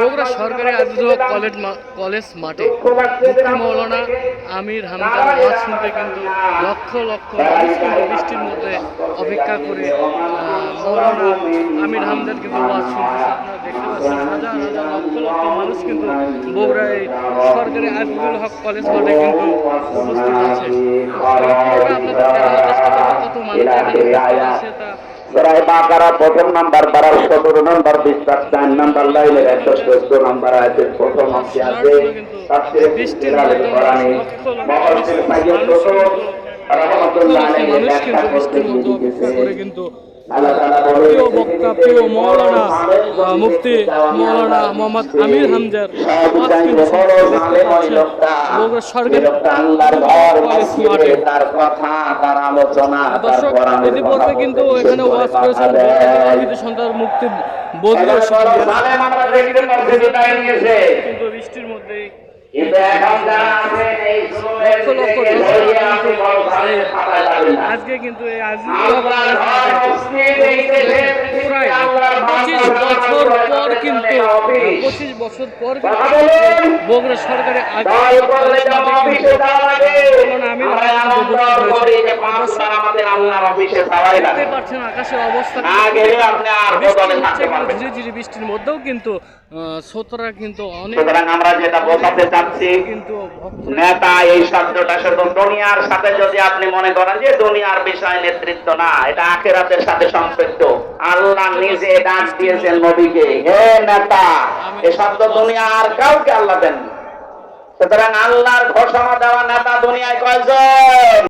বগুড়া সরকারি Azizul college college মাঠে মুফতি মৌলানা আমির হামদার ওয়াজ শুনতে কিন্তু লক্ষ লক্ষ মানুষ কিন্তু বৃষ্টির মধ্যে অপেক্ষা করে মৌলানা আমির হামদার কিন্তু ওয়াজ শুনতেছে আপনারা দেখতে পাচ্ছেন। হাজার হাজার লক্ষ লক্ষ মানুষ কিন্তু বগুড়া এই সরকারি আজিজুল হক কলেজ মাঠে কিন্তু উপস্থিত আছে। আপনাদের চেষ্টা কত মানুষ এখানে আছে তা সরাই বাকারা প্রথম নাম্বার পাড়ার সতেরো নাম্বার বিস্তার চার নাম্বার লাইনের একশো চোদ্দ নাম্বার আছে প্রথম অংশে আছে। রহমাতুল্লাহ মধ্যে প্রিয় বক্তা প্রিয় মৌলানা মুফতি মৌলানা মোহাম্মদ আমির হামজার ওয়াজ কিন্তু দর্শক ইতিপূর্বে এখানে ওয়াজ করেছেন সন্তান মুক্তি বদলে বৃষ্টির মধ্যেই কিন্তু এখন যারা আছেন এই। আজকে কিন্তু এই প্রায় পঁচিশ বছর পর কিন্তু। পঁচিশ বছর পর। বগুড়া সরকারের দল আমি করি যে আমাদের আল্লাহর অফিসে আকাশের অবস্থা আপনি আর বৃষ্টির মধ্যেও কিন্তু শ্রোতারা কিন্তু অনেক সুতরাং আমরা যেটা বোঝাতে চাচ্ছি কিন্তু নেতা এই শব্দটা শুধু দুনিয়ার সাথে যদি আপনি মনে করেন যে দুনিয়ার বিষয় নেতৃত্ব না এটা আখেরাতের সাথে সম্পৃক্ত। আল্লাহ নিজে ডাক দিয়েছেন নবীকে হে নেতা এই শব্দ দুনিয়া আর কাউকে আল্লাহ দেন সুতরাং আল্লাহর ঘোষণা দেওয়া নেতা দুনিয়ায় কয়জন?